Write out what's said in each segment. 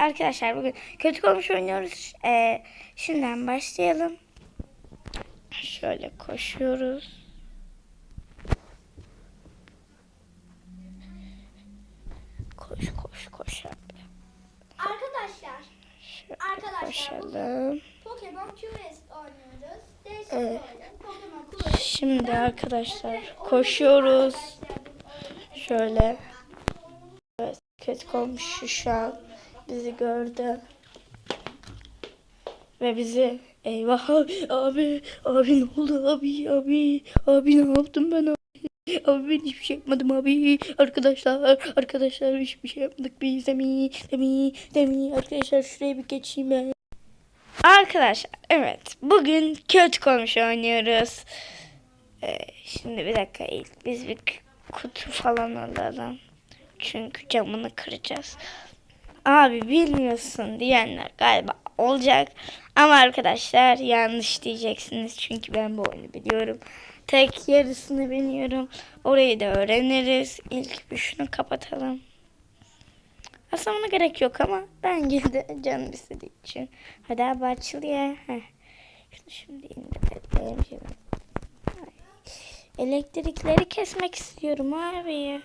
arkadaşlar bugün kötü komşu oynuyoruz. Ee, şimdiden başlayalım. Şöyle koşuyoruz. Koş koş koş abi. Arkadaşlar, Şöyle Arkadaşlar, koşalım. Pokemon Quest oynuyoruz. Değişik Evet. Pokemon Quest. Şimdi arkadaşlar koşuyoruz. Şöyle. Evet, kötü komşu şu an bizi gördü. Ve bizi eyvah abi abi abi ne oldu abi abi abi ne yaptım ben abi abi ben hiçbir şey yapmadım abi arkadaşlar arkadaşlar hiçbir şey yapmadık biz demi demi demi arkadaşlar şuraya bir geçeyim ben. Arkadaşlar evet bugün kötü komşu oynuyoruz. Ee, şimdi bir dakika biz bir kutu falan alalım. Çünkü camını kıracağız. Abi bilmiyorsun diyenler galiba olacak. Ama arkadaşlar yanlış diyeceksiniz. Çünkü ben bu oyunu biliyorum. Tek yarısını bilmiyorum. Orayı da öğreniriz. İlk bir şunu kapatalım. Aslında ona gerek yok ama ben de canım istediği için. Hadi abi açıl ya. Heh. Şunu şimdi indirelim. Elektrikleri kesmek istiyorum abi.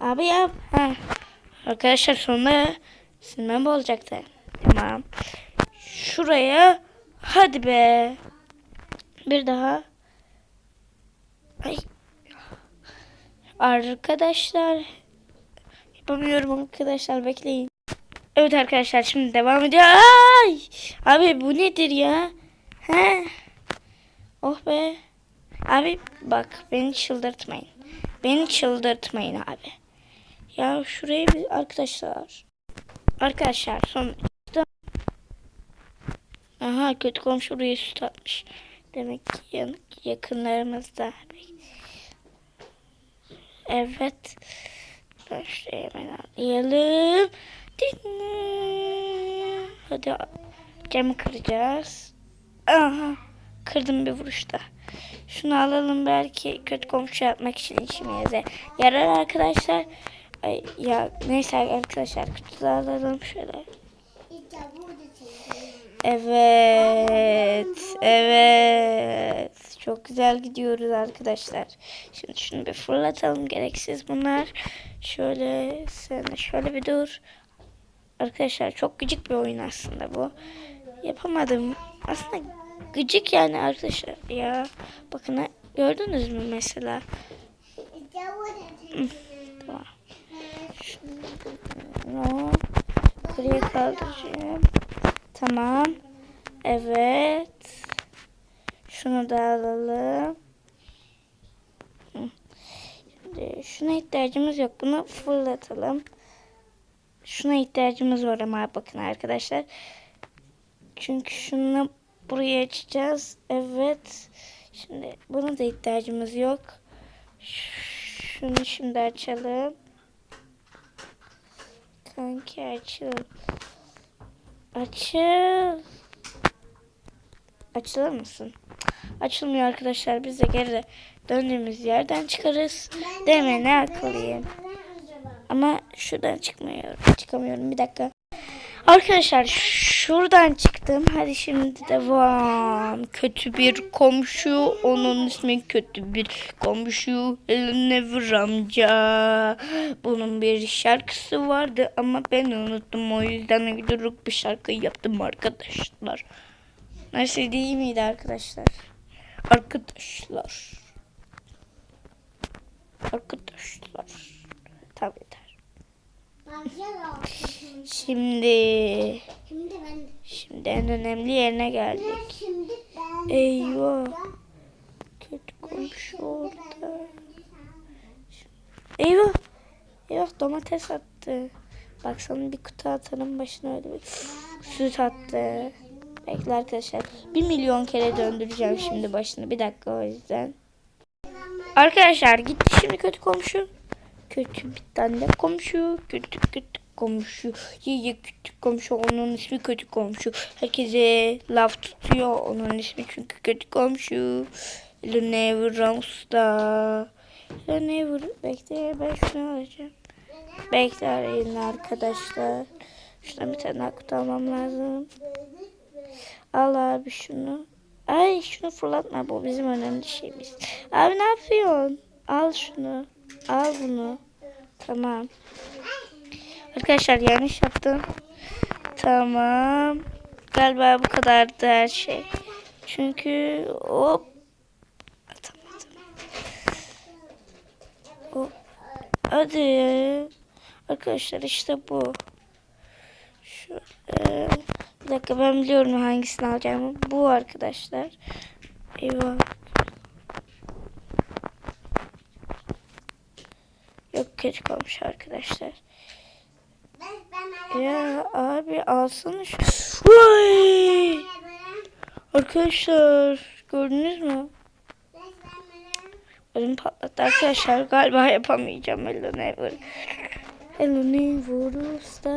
Abi yap. Ha. Arkadaşlar sonunda silmem olacaktı. Tamam. Şuraya hadi be. Bir daha. Ay. Arkadaşlar. Yapamıyorum arkadaşlar bekleyin. Evet arkadaşlar şimdi devam ediyor. Ay! Abi bu nedir ya? He? Oh be. Abi bak beni çıldırtmayın. Beni çıldırtmayın abi. Ya şuraya bir arkadaşlar. Arkadaşlar son Aha kötü komşu buraya süt atmış. Demek ki yan- yakınlarımızda. Evet. Ben şuraya hemen. Ding. Hadi camı kıracağız. Aha. Kırdım bir vuruşta. Şunu alalım belki kötü komşu yapmak için işimize yarar arkadaşlar. Ay, ya neyse arkadaşlar kutuları alalım şöyle. Evet, evet. Çok güzel gidiyoruz arkadaşlar. Şimdi şunu bir fırlatalım gereksiz bunlar. Şöyle sen şöyle bir dur. Arkadaşlar çok gıcık bir oyun aslında bu. Yapamadım. Aslında gıcık yani arkadaşlar ya. Bakın gördünüz mü mesela? Tamam. Şunu yukarıya kaldıracağım. Tamam. Evet. Şunu da alalım. Şimdi şuna ihtiyacımız yok. Bunu fırlatalım. Şuna ihtiyacımız var ama bakın arkadaşlar. Çünkü şunu buraya açacağız. Evet. Şimdi buna da ihtiyacımız yok. Şunu şimdi açalım. Kanki açıl. Açıl. Açılır mısın? Açılmıyor arkadaşlar. Biz de geri döndüğümüz yerden çıkarız. Deme ne akıllıyım. Ama şuradan çıkmıyorum. Çıkamıyorum. Bir dakika. Arkadaşlar şuradan çıktım. Hadi şimdi devam. Kötü bir komşu. Onun ismi kötü bir komşu. Never amca. Bunun bir şarkısı vardı ama ben unuttum. O yüzden uyduruk bir şarkı yaptım arkadaşlar. Nasıl değil miydi arkadaşlar? Arkadaşlar. Arkadaşlar. Tamam yeter. Şimdi Şimdi en önemli yerine geldik. Eyvah. Kötü komşu orada. Eyvah. Eyvah domates attı. Bak sana bir kutu atarım başına öyle bir süt attı. Bekle arkadaşlar. Bir milyon kere döndüreceğim şimdi başını. Bir dakika o yüzden. Arkadaşlar gitti şimdi kötü komşu. Kötü bir tane komşu. Kötü kötü komşu. Yiye kötü komşu. Onun ismi kötü komşu. Herkese laf tutuyor. Onun ismi çünkü kötü komşu. Lenever Rams'da. Lenever. Bekle ben şunu alacağım. Bekle arayın arkadaşlar. Şuradan bir tane daha kutu almam lazım. Al abi şunu. Ay şunu fırlatma bu bizim önemli şeyimiz. Abi ne yapıyorsun? Al şunu. Al bunu. Tamam. Arkadaşlar yanlış yaptım. Tamam. Galiba bu kadardı her şey. Çünkü hop. Atamadım. Hop. Hadi. Arkadaşlar işte bu. Şöyle. Bir dakika ben biliyorum hangisini alacağımı. Bu arkadaşlar. Eyvah. Yok kötü olmuş arkadaşlar. Ya abi alsana şu. Vay! Arkadaşlar gördünüz mü? Ödüm patlattı arkadaşlar. Galiba yapamayacağım Hello Never. Hello Never Usta.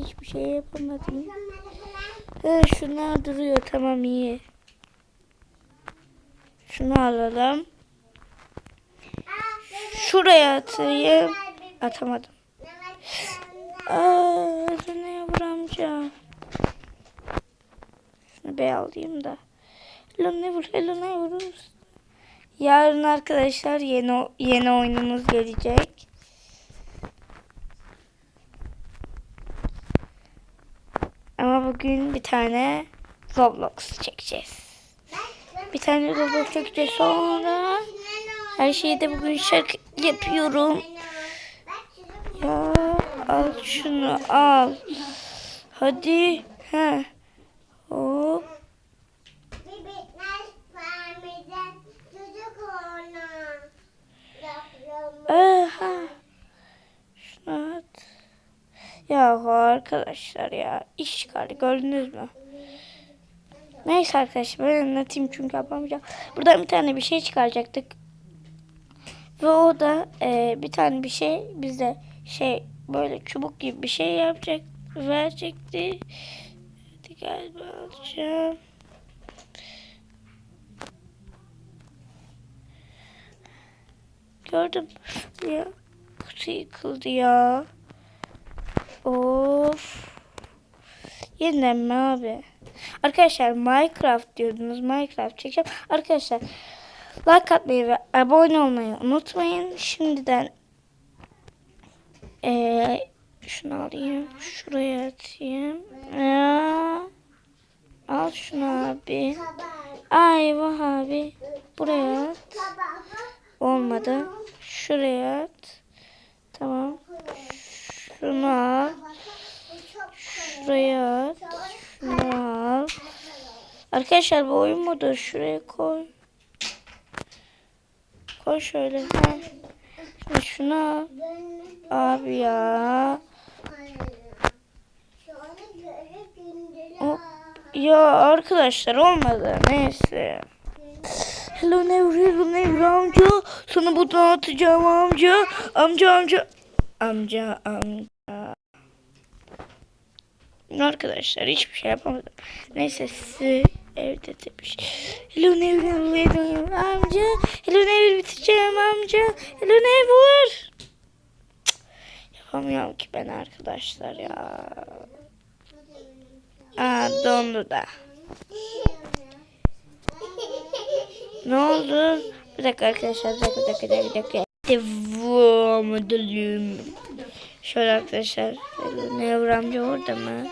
Hiçbir şey yapamadım. He, şunlar duruyor tamam iyi. Şunu alalım. Şuraya atayım. Atamadım. Aa, Amca. Şunu bir alayım da. Hello Never, Hello Never. Yarın arkadaşlar yeni yeni oyunumuz gelecek. Ama bugün bir tane Roblox çekeceğiz. Bir tane Roblox çekeceğiz sonra her şeyi de bugün şarkı yapıyorum. Ya al şunu al. Hadi. Ha. Hop. Aha. Şunu at. Ya arkadaşlar ya iş çıkardı gördünüz mü? Neyse arkadaşlar ben anlatayım çünkü yapamayacağım. Buradan bir tane bir şey çıkaracaktık. Ve o da e, bir tane bir şey bize şey böyle çubuk gibi bir şey yapacak verecekti. Hadi galiba alacağım. Gördüm. Ya kutu yıkıldı ya. Of. Yeniden mi abi? Arkadaşlar Minecraft diyordunuz. Minecraft çekeceğim. Arkadaşlar like atmayı ve abone olmayı unutmayın. Şimdiden eee şunu alayım. Şuraya atayım. Ya. Al şunu abi. Ay vah abi. Buraya at. Olmadı. Şuraya at. Tamam. Şunu al. Şuraya at. Şunu al. Arkadaşlar bu oyun modu şuraya koy. Koy şöyle. Ha. Şimdi şunu al. Abi ya. O, ya arkadaşlar olmadı. Neyse. Hello Nevri, hello Nevri amca. Sana buradan atacağım amca. Amca amca. Amca amca. Arkadaşlar hiçbir şey yapamadım. Neyse sizi evde demiş. Hello Nevri, hello Nevri amca. Hello Nevri biteceğim amca. Hello Nevri. Yapamıyorum ki ben arkadaşlar ya. Aa dondu da. Ne oldu? Bir dakika arkadaşlar. Bir dakika, bir dakika, bir dakika. Devam edelim. Şöyle arkadaşlar. Nevr amca orada mı?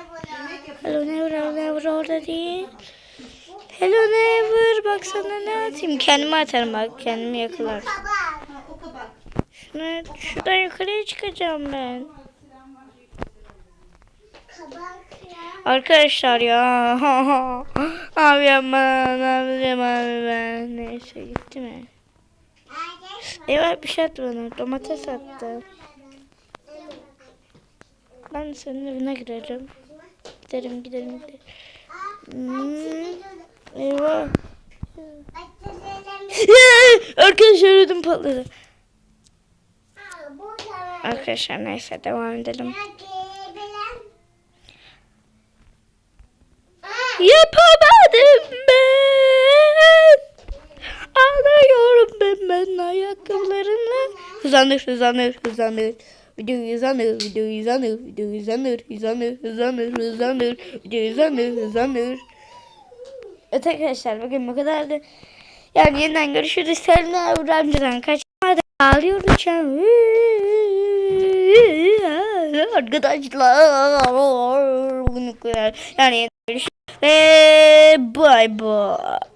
Hello Nevr, Nevr orada değil. Hello Nevr. Bak sana ne atayım. Kendime atarım bak. Kendimi yakalar. Şunu, şuradan yukarıya çıkacağım ben. Arkadaşlar ya. abi aman abi abi ben. Neyse gitti mi? Evet bir şey attı bana. Domates attı. Ben senin evine girerim. Giderim giderim giderim. Hmm, eyvah. Arkadaşlar ödüm patladı. Arkadaşlar neyse devam edelim. Yapamadım ben. Ağlıyorum ben ben ayakkabılarımla. Hızlandır hızlandır hızlandır. video hızlanır, video hızlanır, video hızlanır, hızlanır, hızlanır, hızlanır, video hızlanır, hızlanır. Evet arkadaşlar bugün bu kadardı. Yani yeniden görüşürüz. Selimler Uğramcı'dan kaçmadan ağlıyorum şu an. Arkadaşlar bugün bu kadar. Yani yeniden görüşürüz. Ve bay bay.